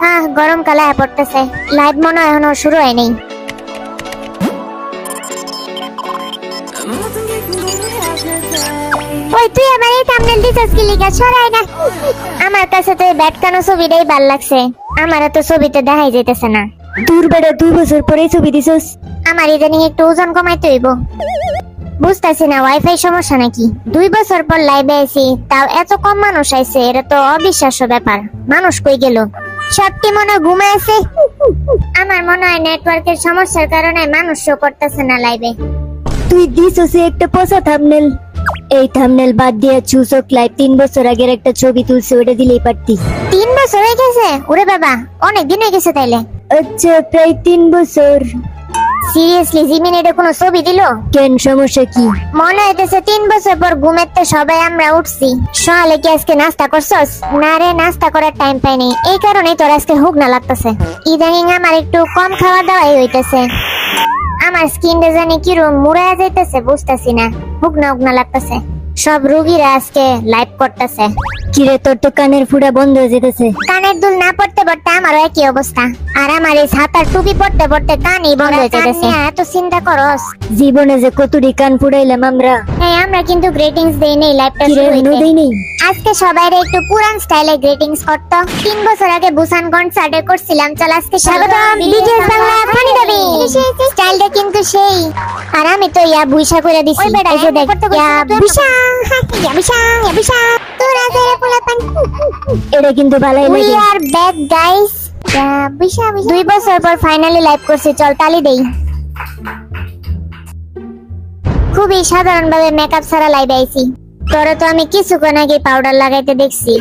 হ্যাঁ গরমকালে পড়তেছে। লাইভ মনে এখনও শুরু হয়নি। ওই তুই আমার এই থাম্বনেল দিছস কি লিখা ছড়াই না। আমার কাছে তো এই ব্যাটকানো ছবিটাই ভালো লাগছে? আমার তো ছবিতে দেখাই যাইতেছে না। বেটা দুই বছর পরে ছবি দিছস। আমার ইদানিং একটু ওজন কমাইতে হইব। বুঝতেছি না ওয়াইফাই সমস্যা নাকি? দুই বছর পর লাইভে আইছি তাও এত কম মানুষ আইছে এটা তো অবিশ্বাস্য ব্যাপার। মানুষ কই গেল? সবটি মনে ঘুমে আছে? আমার মনে হয় নেটওয়ার্কের সমস্যার কারণে মানুষ শো করতেছে না লাইভে তুই দিছস একটা পচা থামনেল এই থামনেল বাদ দিয়ে চুসক লাইভ তিন বছর আগের একটা ছবি তুলছে ওটা দিলেই পারতি। তিন বছর হয়ে গেছে? ওরে বাবা অনেক দিন হয়ে গেছে তাইলে। আচ্ছা প্রায় তিন বছর। সিরিয়াসলি জিমিন এটা কোনো ছবি দিল? কেন সমস্যা কি? মনে হইতেছে তিন বছর পর ঘুমেতে সবাই আমরা উঠছি। সকালে কি আজকে নাস্তা করছস? না রে নাস্তা করার টাইম পাইনি। এই কারণেই তোর আজকে হুক না লাগতেছে। ইদানিং আমার একটু কম খাওয়া দাওয়াই হইতেছে। আমার স্কিনটা জানি কিরম মুড়ায় যাইতেছে বুঝতেছি না। হুক না হুক না লাগতেছে। সব রুগীরা আজকে লাইভ করতেছে। কিরে তোর তো কানের ফুটা বন্ধ হয়ে যেতেছে। কানের দুল না পড়তে পড়তে আমারও একই অবস্থা। আর আমার এই ছাতার টুপি পড়তে পড়তে কানই বন্ধ হয়ে যেতেছে। এত চিন্তা করস। জীবনে যে কতটি কান ফুটাইলাম আমরা। এই আমরা কিন্তু গ্রেটিংস দেই নেই লাইভটা শুরু হইতে। আজকে সবাই একটু পুরান স্টাইলে গ্রিটিংস করতো। তিন বছর আগে বুসান কনসার্টে করছিলাম চল আজকে স্বাগতম বিটিএস বাংলা ফানি দেবী। স্টাইলটা কিন্তু সেই। আর আমি তো ইয়া বুইসা করে দিছি। এই যে দেখ ইয়া বুইসা। বুইসা তোরা জেরে পোলাপান এটা কিন্তু ভালোই উই আর ব্যাক গাইস বুইসা বুইসা দুই বছর পর ফাইনালি লাইভ করছি চল তালি দেই। খুবই সাধারণভাবে মেকআপ ছাড়া লাইভ আইছি। তোরে তো আমি কিছুক্ষণ আগে পাউডার লাগাইতে দেখছি।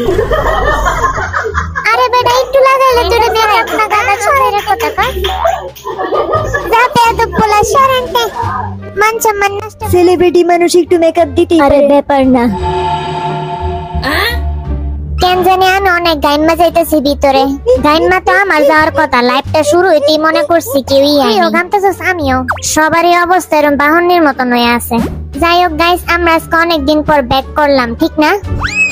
আরে বেটা একটু লাগাইলে তোর দেখ না গাদা ছড়ে রে কথা কয়। যাতে এত পোলা সরেন্টে। মান সম্মান নষ্ট সেলিব্রিটি মানুষ একটু মেকআপ দিতেই আরে ব্যাপার না। কেন জানি আমি অনেক যাইতেছি ভিতরে। গাইমা তো আমার যাওয়ার কথা লাইফটা শুরু হইতেই মনে করছি কেউই আমিও গামতেছিস আমিও। সবারই অবস্থা এরকম বাহনের মতন হয়ে আছে। যাই হোক গাইস আমরা আজকে অনেকদিন পর ব্যাক করলাম ঠিক না?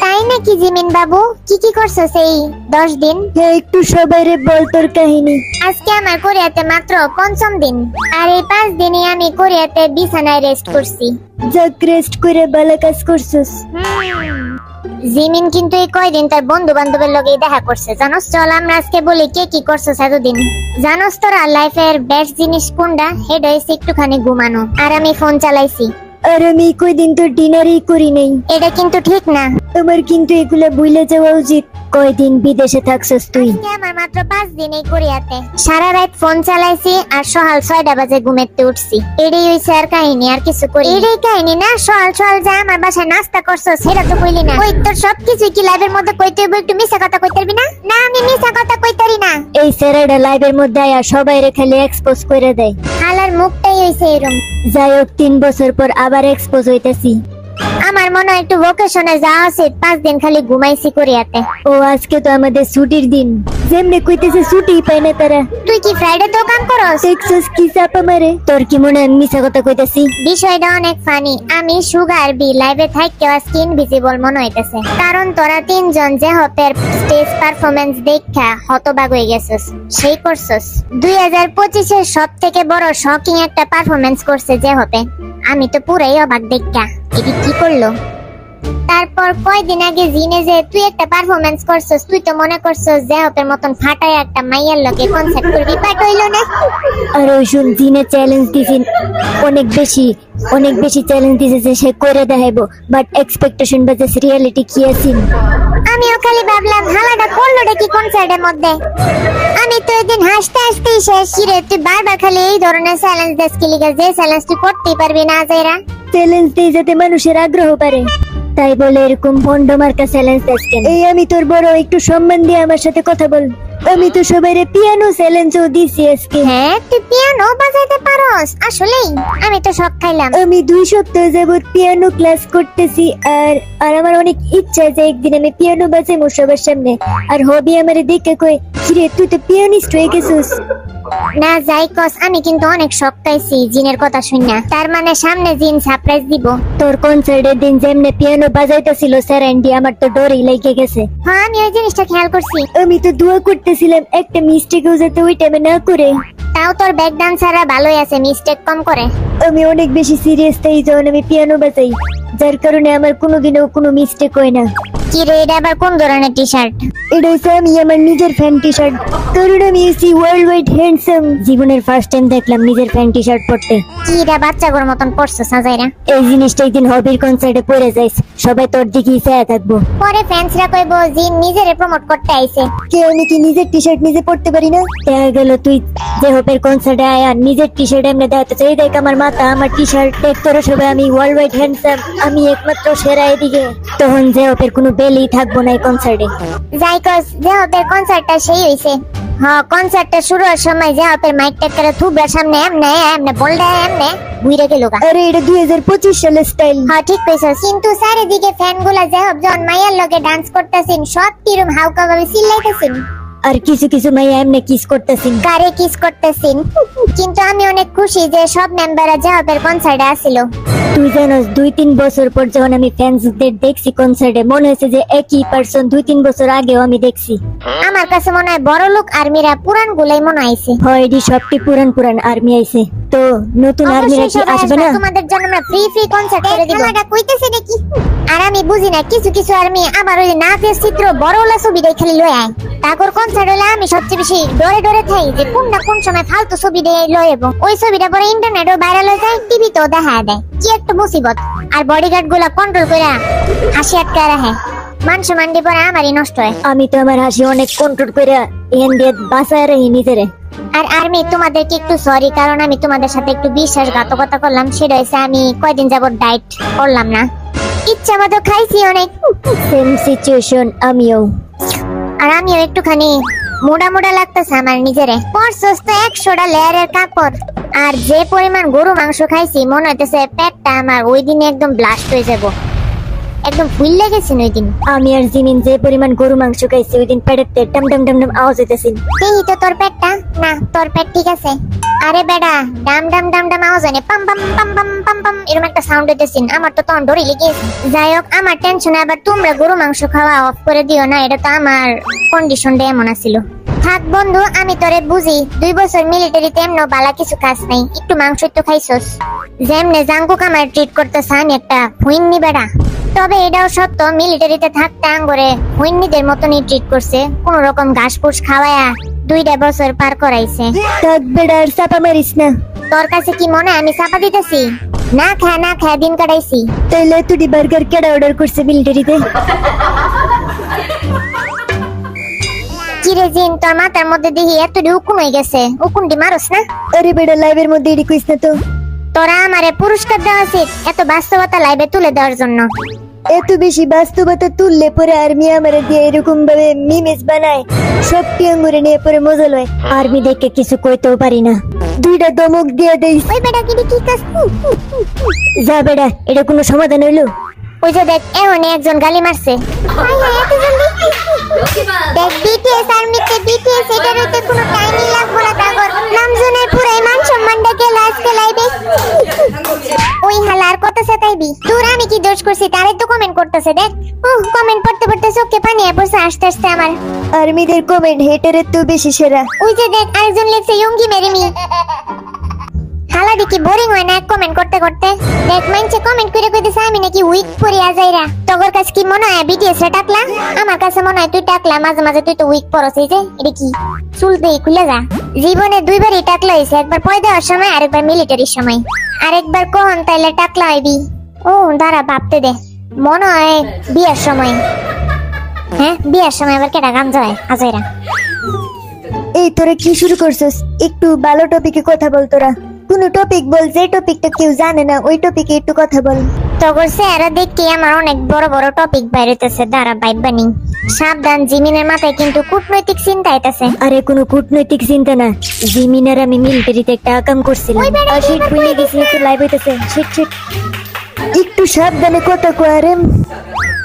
তাই নাকি জিমিন বাবু? কি কি করছ সেই দশ দিন? একটু সবাই রে বল তোর কাহিনী। আজকে আমার কোরিয়াতে মাত্র পঞ্চম দিন আর এই পাঁচ দিনে আমি কোরিয়াতে বিছানায় রেস্ট করছি। যাক রেস্ট করে ভালো কাজ করছস। জিমিন কিন্তু এই কয়দিন তার বন্ধু বান্ধবের লগে দেখা করছে জানোস? চল আমরা আজকে বলি কে কি করছ এতদিন। জানোস তোরা লাইফের বেস্ট জিনিস কোনটা? হেড হয়েছে একটুখানি ঘুমানো আর আমি ফোন চালাইছি। আর আমি কয়দিন তো ডিনারই করি নাই। এটা কিন্তু ঠিক না। আমার কিন্তু এগুলা ভুলে যাওয়া উচিত। কয়দিন বিদেশে থাকছস তুই? আজকে আমার মাত্র পাঁচ দিন এই কোরিয়াতে। সারা রাত ফোন চালাইছি আর সকাল ছয়টা বাজে ঘুমেতে উঠছি। এটাই হইছে আর কাহিনী আর কিছু করি এটাই কাহিনী না? সকাল সকাল যা আমার বাসায় নাস্তা করছ সেটা তো কইলি না। ওই তোর সবকিছু কি লাইভের মধ্যে কইতে হইব? একটু মিছা কথা কইতে পারবি না? না আমি মিছা কথা কইতারি না। এই স্যারেরা লাইভের মধ্যে আয়া সবাই রে খালি এক্সপোজ করে দেয়। মুখটাই হইছে এরম। যাই হোক তিন বছর পর আবার এক্সপোজ হইতাছি। আমার মনে হয় একটু ভোকেশনে যাওয়া উচিত। পাঁচ দিন খালি ঘুমাইছি কোরিয়াতে। ও আজকে তো আমাদের ছুটির দিন। যেমনি কইতেছে ছুটি পায় না তারা। তুই কি ফ্রাইডে তো কাম করস? টেক্সাস কি চাপা মারে? তোর কি মনে হয় আমি মিছা কথা কইতাছি? বিষয়টা অনেক ফানি আমি সুগার বি লাইভে থাকতে স্কিন ভিজিবল মনে হইতেছে। কারণ তোরা তিনজন যে হপের স্টেজ পারফরমেন্স দেখা হতবাগ হয়ে গেছিস। সেই করছস। দুই হাজার পঁচিশের সব থেকে বড় শকিং একটা পারফরমেন্স করছে যে হপে। আমি তো পুরাই অবাক দেখা। এটি কি করল? তারপর কয়দিন আগে জিনে যে তুই একটা পারফরমেন্স করছস তুই তো মনে করছস যে হপের মতন ফাটায় একটা মাইয়ার লগে কনসার্ট করবি বাট হইল না? আর ওই শুন দিনে চ্যালেঞ্জ দিছি অনেক বেশি অনেক বেশি চ্যালেঞ্জ দিছে যে সে করে দেখাইবো বাট এক্সপেকটেশন বাজেস রিয়েলিটি কি আছিল আমিও খালি ভাবলাম হালাটা করল কি কনসার্টের মধ্যে? আমি তো একদিন হাসতে হাসতেই শেষ। রে তুই বারবার খালি এই ধরনের চ্যালেঞ্জ দেশ কি লিখে যে চ্যালেঞ্জ তুই করতেই পারবি না যাইরা চ্যালেঞ্জ দিয়ে যাতে মানুষের আগ্রহ পারে তাই বলে এরকম ভন্ড মার্কা চ্যালেঞ্জ দেস কেন? এই আমি তোর বড় একটু সম্মান দিয়ে আমার সাথে কথা বল। আমি তো সবাই পিয়ানো চ্যালেঞ্জও দিছি আজকে। হ্যাঁ তুই পিয়ানো বাজাইতে পারোস আসলেই। আমি তো শখ খাইলাম। আমি দুই সপ্তাহ যাবত পিয়ানো ক্লাস করতেছি আর আর আমার অনেক ইচ্ছা যে একদিন আমি পিয়ানো বাজাই মোর সবার সামনে। আর হবি আমারে দেখে কই কিরে তুই তো পিয়ানিস্ট হয়ে গেছিস। না যাই কস আমি কিন্তু অনেক শখ পাইছি জিনের কথা শুননা তার মানে সামনে জিন সারপ্রাইজ দিব। তোর কনসার্টের দিন যেমনে পিয়ানো বাজাইতেছিল স্যারেন্ডি আমার তো ডরই লেগে গেছে। হ্যাঁ আমি ওই জিনিসটা খেয়াল করছি। আমি তো দোয়া করতেছিলাম একটা মিস্টেকও যাতে ওই টাইমে না করে। তাও তোর ব্যাক ডান্সাররা ভালোই আছে মিস্টেক কম করে। আমি অনেক বেশি সিরিয়াস তাই যখন আমি পিয়ানো বাজাই। যার কারণে আমার কোনোদিনও কোনো মিস্টেক হয় না। কি রে এটা আবার কোন ধরনের টি শার্ট এটা হচ্ছে আমি আমার নিজের ফ্যান টি শার্ট কারণ আমি এসি ওয়ার্ল্ড ওয়াইড হ্যান্ডসাম জীবনের ফার্স্ট টাইম দেখলাম নিজের ফ্যান টি শার্ট পরতে। কি এটা বাচ্চাগুলোর মতন পড়ছে সাজাইরা এই জিনিসটা একদিন হবির কনসার্টে পরে যাইস। সবাই তোর দিকেই চেয়ে থাকব। পরে ফ্যান্সরা কইব জিন নিজেরে প্রমোট করতে আইছে। কে আমি কি নিজের টি শার্ট নিজে পরতে পারি না? দেখা গেল তুই যে হোপের কনসার্টে আয় আর নিজের টি শার্ট এমনি দেখাতে চাই দেখ আমার মাথা আমার টি শার্ট দেখ তোরা সবাই আমি ওয়ার্ল্ড ওয়াইড হ্যান্ডসাম আমি একমাত্র সেরা এদিকে। তখন যে হোপের কোনো বেলই থাকব না এই কনসার্টে যাই কস যে হবে কনসার্টটা সেই হইছে। হ্যাঁ কনসার্টটা শুরু হওয়ার সময় যে টেক করে সামনে এমনে এমনে বলডা এমনে গেল গা। আরে এটা দুই হাজার পঁচিশ সালের স্টাইল হ্যাঁ ঠিক কইছস কিন্তু চারিদিকে যে হব যখন মাইয়ার লগে ডান্স করতেছেন সব কিরম হাউকা ভাবে চিল্লাইতেছেন। আর কিছু কিছু মাইয়া এমনি কিস করতেছি কারে কিস করতেছেন? কিন্তু আমি অনেক খুশি যে সব মেম্বাররা যে হবে কনসার্টে আসিল। তুই জানোস দুই তিন বছর পর যখন আমি ফ্যান্সদের দেখছি কনসার্টে মনে হয়েছে যে একই পার্সন দুই তিন বছর আগেও আমি দেখছি। আমার কাছে মনে হয় বড় লোক আর্মিরা পুরান গুলাই মনে আইছে। হয় এটি সবটি পুরান পুরান আর্মি আইছে। তো নতুন আর্মিরা কি আসবে না? তোমাদের জন্য আমরা ফ্রি ফ্রি কনসার্ট করে দিব। খেলাটা কইতেছে নাকি? আর আমি বুঝি না কিছু কিছু আর্মি আবার ওই নাচের চিত্র বড় ওলা ছবি দেখে খালি লয় আয়। তারপর কনসার্ট হলে আমি সবচেয়ে বেশি ডরে ডরে থাই যে কোন না কোন সময় ফালতু ছবি দিয়ে লয় এবং ওই ছবিটা পরে ইন্টারনেটও ভাইরাল হয়ে যায় টিভিতেও দেখা দেয়। কি একটা মুসিবত? আর বডিগার্ডগুলা কন্ট্রোল করে হাসি আটকায় রাখে। মান সম্মান দিয়ে পরে আমারই নষ্ট হয়। আমি তো আমার হাসি অনেক কন্ট্রোল করে এন দিয়ে বাঁচায় রাখি নিজেরে। আর আর্মি তোমাদেরকে একটু সরি কারণ আমি তোমাদের সাথে একটু বিশ্বাসঘাতকতা করলাম। সেটা হচ্ছে আমি কয়দিন যাবত ডায়েট করলাম না। ইচ্ছা মতো খাইছি অনেক। সেম সিচুয়েশন আমিও। আর আমিও একটুখানি মোটা মোটা লাগতেছে আমার নিজেরে। পরশোস তো একশোটা লেয়ারের কাপড়। আর যে পরিমাণ গরু মাংস খাইছি, মনে হইতেছে পেটটা আমার ওই দিনে একদম ব্লাস্ট হয়ে যাব। একদম ফুললে গেছি ওই দিন আমি আর জিমিন যে পরিমাণ গরু মাংস খাইছি ওই দিন পেটেতে টাম টাম টাম টাম আওয়াজ হইতেছি। এই তো তোর পেটটা? না, তোর পেট ঠিক আছে। আরে বেডা, ডাম ডাম ডাম ডাম আওয়াজ হয় পাম পাম পাম পাম পাম পাম এরকম একটা সাউন্ড হইতেছে। আমার তো তখন ডরি লেগে গেছে। যাই হোক আমার টেনশন আবার তোমরা গরু মাংস খাওয়া অফ করে দিও না, এটা তো আমার কন্ডিশনটা এমন আছিল। থাক বন্ধু, আমি তোরে বুঝি। দুই বছর মিলিটারিতে এমন বালা কিছু কাজ নাই। একটু মাংস একটু খাইছস। যেমনে জাঙ্কুক আমার ট্রিট করতেছে, আমি একটা হুইন্নি বেড়া। তবে এটাও সত্য মিলিটারিতে থাকতে আঙ্গরে হুইন্নিদের মতনই ট্রিট করছে। কোন রকম ঘাস ফুস খাওয়ায়া দুইটা বছর পার করাইছে। থাক বেড়া আর চাপা মারিস না। তোর কাছে কি মনে আমি চাপা দিতেছি? না খা না খা দিন কাটাইছি। তাইলে তুই বার্গার কেডা অর্ডার করছে মিলিটারিতে? কিরে জিন তোর মাথার মধ্যে দেখি এতটি উকুন হয়ে গেছে। উকুনটি মারস না? আরে বেড়া লাইভের মধ্যে এডি কইস না তো। তোরা আমারে পুরস্কার দেওয়া উচিত এত বাস্তবতা লাইভে তুলে দেওয়ার জন্য। এত বেশি বাস্তবতা তুললে পরে আর্মি আমারে দিয়ে এরকম ভাবে মিমেজ বানায়। সব টিয়াঙ্গুরে নিয়ে পরে মজা লয়। আর্মি দেখে কিছু কইতেও পারি না। দুইটা দমক দিয়ে দেই। ওই বেটা কি কি কাজ? যা বেড়া এটা কোনো সমাধান হইল? ওই যে দেখ এমন একজন গালি মারছে। দেখ বিটিএস আর্মিতে বিটিএস এটার হইতে কোনো টাইমই লাগবো না তাগর নামজনের পুরাই মান সম্মানটা গেল আজকে লাইভে ওই হালার কত সেটাইবি দূর আমি কি দোষ করছি? তারে তো কমেন্ট করতেছে দেখ। উহ কমেন্ট পড়তে পড়তে চোখে পানি পড়ছে আস্তে আস্তে আমার। আর্মিদের কমেন্ট হেটারের তো বেশি সেরা। ওই যে দেখ আরেকজন লিখছে ইয়ঙ্গি মেরে মি হালা দেখি বোরিং হয় না কমেন্ট করতে করতে। দেখ, মাইনছে কমেন্ট করে কইতেছে, আমি নাকি উইক পরে আজাইরা তোর কাছে কি মনে হয় বিটিএস রে টাকলা? আমার কাছে মনে হয় তুই টাকলা, মাঝে মাঝে তুই তো উইক এই যে, এটা কি? চুল দিয়ে খুলে যা। জীবনে দুইবারই টাকলা হয়েছে একবার পয় দেওয়ার সময়, আরেকবার মিলিটারির সময়। আরেকবার কখন তাইলে টাকলা হইবি। ও, দাঁড়া, ভাবতে দে। মনে হয় বিয়ের সময়। হ্যাঁ বিয়ের সময় আবার কেটা গামজা হয় আজাইরা এই তোরা কি শুরু করছস? একটু ভালো টপিকে কথা বল তোরা। কোন টপিক বল যে টপিকটা কেউ জানে না ওই টপিকে একটু কথা বল। তখন স্যারা দেখি আমার অনেক বড় বড় টপিক বাইরেতেছে দাঁড়া বাইবানি সাবধান জিমিনের মাথায় কিন্তু কূটনৈতিক চিন্তা আইতাছে। আরে কোনো কূটনৈতিক চিন্তা না জিমিনের আমি মিলিটারিতে একটা আকাম করছিলাম। আর শিট ভুলে গেছি একটু লাইভ হইতেছে। শিট শিট একটু সাবধানে কথা কয়ারে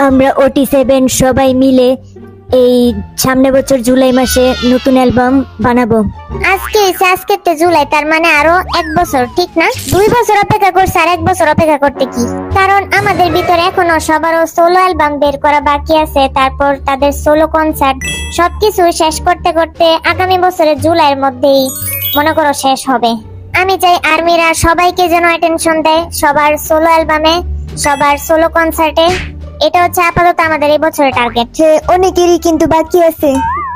আমরা ওটি সেভেন সবাই মিলে এই সামনে বছর জুলাই মাসে নতুন অ্যালবাম বানাবো। আজকে হইছে আজকে তো জুলাই, তার মানে আরও এক বছর, ঠিক না? দুই বছর অপেক্ষা করছে আর এক বছর অপেক্ষা করতে কি? কারণ আমাদের ভিতরে এখনও সবারও সোলো অ্যালবাম বের করা বাকি আছে, তারপর তাদের সোলো কনসার্ট সবকিছু শেষ করতে করতে আগামী বছরের জুলাইয়ের মধ্যেই মনে করো শেষ হবে। আমি চাই আর্মিরা সবাইকে যেন অ্যাটেনশন দেয়, সবার সোলো অ্যালবামে সবার সোলো কনসার্টে এটা হচ্ছে আপাতত আমাদের এই বছরের টার্গেট অনেকেরই কিন্তু বাকি আছে।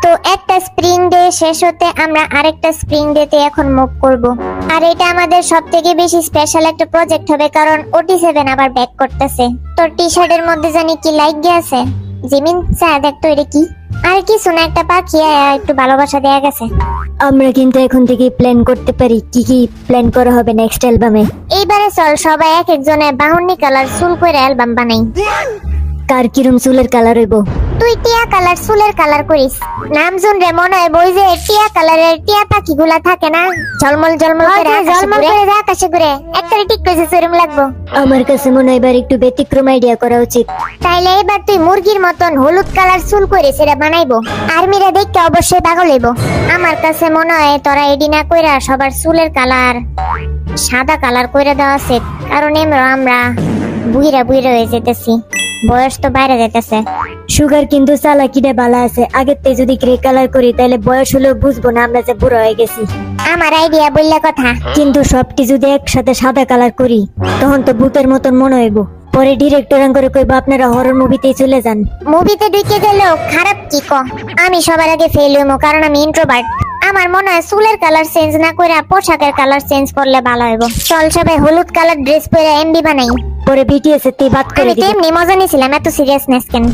তো একটা স্প্রিং ডে শেষ হতে আমরা আরেকটা স্প্রিং ডে তে এখন মুভ করব। আর এটা আমাদের সব থেকে বেশি স্পেশাল একটা প্রজেক্ট হবে কারণ ওটি সেভেন আবার ব্যাক করতেছে। তোর টি শার্টের মধ্যে জানি কি লাইক গেছে জিমিন চা দেখ তো এটা কি? আর কিছু না একটা পাখি একটু ভালোবাসা দেয়া গেছে। আমরা কিন্তু এখন থেকে প্ল্যান করতে পারি কি কি প্ল্যান করা হবে নেক্সট অ্যালবামে এইবারে চল সবাই এক একজনে বাহুন্নি কালার চুল করে অ্যালবাম বানাই। কার কিরম চুলের কালার হইব? তুই টিয়া কালার চুলের কালার করিস। নাম শুন রে মনে হয় বই যে টিয়া কালারের টিয়া পাখি গুলা থাকে না? ঝলমল ঝলমল করে ঝলমল করে যে আকাশে ঘুরে। একটা ঠিক কইছে সেরম লাগবো। আমার কাছে মনে হয় এবার একটু ব্যতিক্রম আইডিয়া করা উচিত। তাইলে এবার তুই মুরগির মতন হলুদ কালার চুল করে সেটা বানাইবো। আর্মিরা দেখতে অবশ্যই পাগল হইব। আমার কাছে মনে হয় তোরা এডি না কইরা সবার চুলের কালার সাদা কালার কইরা দেওয়া আছে কারণ এমরা আমরা বুইরা বুইরা হয়ে যেতেছি। বয়স তো বাইরে যেতেছে সুগার কিন্তু চালাকিটা ভালো আছে। আগের থেকে যদি গ্রে কালার করি তাহলে বয়স হলেও বুঝব না আমরা যে বুড়ো হয়ে গেছি। আমার আইডিয়া বললে কথা। কিন্তু সবটি যদি একসাথে সাদা কালার করি, তখন তো ভূতের মতন মনে হইব। পরে ডিরেক্টর করে কইব, আপনারা হরর মুভিতেই চলে যান। মুভিতে ঢুকে গেলেও খারাপ কি ক? আমি সবার আগে ফেল হইমো কারণ আমি ইন্ট্রোভার্ট আমার মনে হয় চুলের কালার চেঞ্জ না করে পোশাকের কালার চেঞ্জ করলে ভালো হইব। চল সবাই হলুদ কালার ড্রেস পরে এমবি বানাই। পরে বিটিএস এর বাদ করে আমি তো এমনি মজা নিছিলাম এত সিরিয়াসনেস কেন?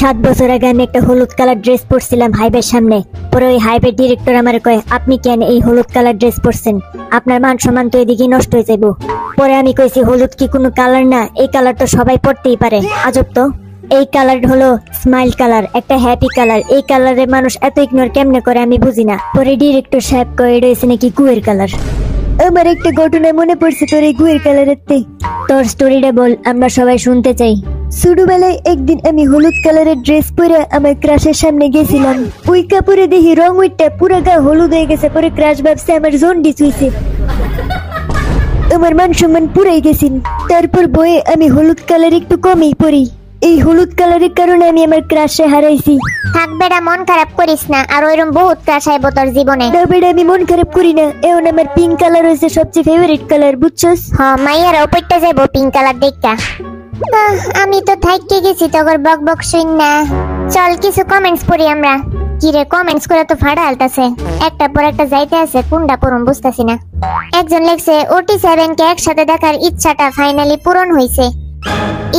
সাত বছর আগে আমি একটা হলুদ কালার ড্রেস পরছিলাম হাইবের সামনে। পরে ওই হাইবের ডিরেক্টর আমার কয় আপনি কেন এই হলুদ কালার ড্রেস পরছেন? আপনার মান সম্মান তো এদিকে নষ্ট হয়ে যাইব। পরে আমি কইছি হলুদ কি কোনো কালার না? এই কালার তো সবাই পরতেই পারে। আজব তো। এই কালার হলো স্মাইল কালার একটা হ্যাপি কালার। এই কালারে মানুষ এত ইগনোর কেমনে করে আমি বুঝি না। পরে ডিরেক্টর সাহেব কয়ে রয়েছে নাকি গুয়ের কালার? আমার একটা ঘটনা মনে পড়ছে তোর এই গুয়ের কালারের তে তোর স্টোরিটা বল, আমরা সবাই শুনতে চাই। ছোটবেলায় একদিন আমি হলুদ কালারের ড্রেস পরে আমার ক্রাশের সামনে গেছিলাম। ওই কাপড়ে দেখি রং উইটটা পুরো গা হলুদ হয়ে গেছে, পরে ক্রাশ ভাবছে আমার জন্ডিস হইছে আমার মান সম্মান পুরাই গেছিল তারপর বয়ে আমি হলুদ কালার একটু কমই পরি। এই হলুদ কালারের কারণে আমি আমার ক্রাশে হারাইছি। থাক বেটা মন খারাপ করিস না আর ওইরকম বহুত ক্রাশ আইব তোর জীবনে। না বেটা আমি মন খারাপ করি না। এখন আমার পিঙ্ক কালার হয়েছে সবচেয়ে ফেভারিট কালার বুঝছস? হ মাইয়ার ওপরটা যাইব পিঙ্ক কালার দেখা। আহ, আমি তো থাইকে গেছি তগর বক বক শুন না। চল কিছু কমেন্টস পড়ি আমরা। কি রে কমেন্টস করে তো ফাড়া আলতাছে। একটা পর একটা যাইতে আছে কোনটা পূরণ বুঝতাছি না। একজন লেখছে ওটি সেভেন কে একসাথে দেখার ইচ্ছাটা ফাইনালি পূরণ হয়েছে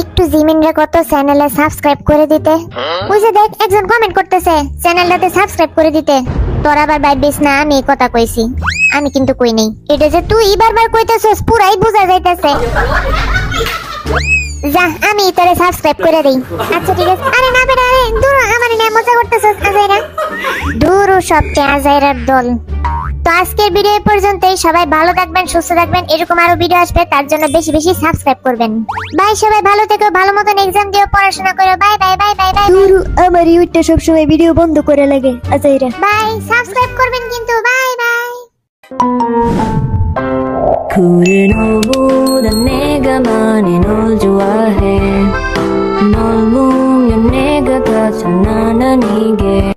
একটু জিমিন রে কত চ্যানেলে সাবস্ক্রাইব করে দিতে। বুঝে দেখ একজন কমেন্ট করতেছে চ্যানেলটাতে সাবস্ক্রাইব করে দিতে। তোর আবার ভাববিস না আমি এই কথা কইছি। আমি কিন্তু কই নাই। এটা যে তুই বারবার কইতেছস পুরাই বোঝা যাইতেছে। যা আমি তোরে সাবস্ক্রাইব করে দেই। আচ্ছা ঠিক আছে। আরে না দূর আমার নিয়ে মজা করতেছস আজাইরা দূর সবচেয়ে আজাইরার দল তো আজকের ভিডিও এই পর্যন্তই সবাই ভালো থাকবেন সুস্থ থাকবেন এরকম আরো ভিডিও আসবে তার জন্য বেশি বেশি সাবস্ক্রাইব করবেন বাই সবাই ভালো থেকো ভালো মতন এক্সাম দিও পড়াশোনা করো bye bye bye bye bye তুরু আমার ইউটটা সবসময় ভিডিও বন্ধ করে লাগে আজাইরা বাই সাবস্ক্রাইব করবেন কিন্তু বাই বাই 그를 너보다 내가 많이 널 좋아해 널 보면 내가 다 장난 아니게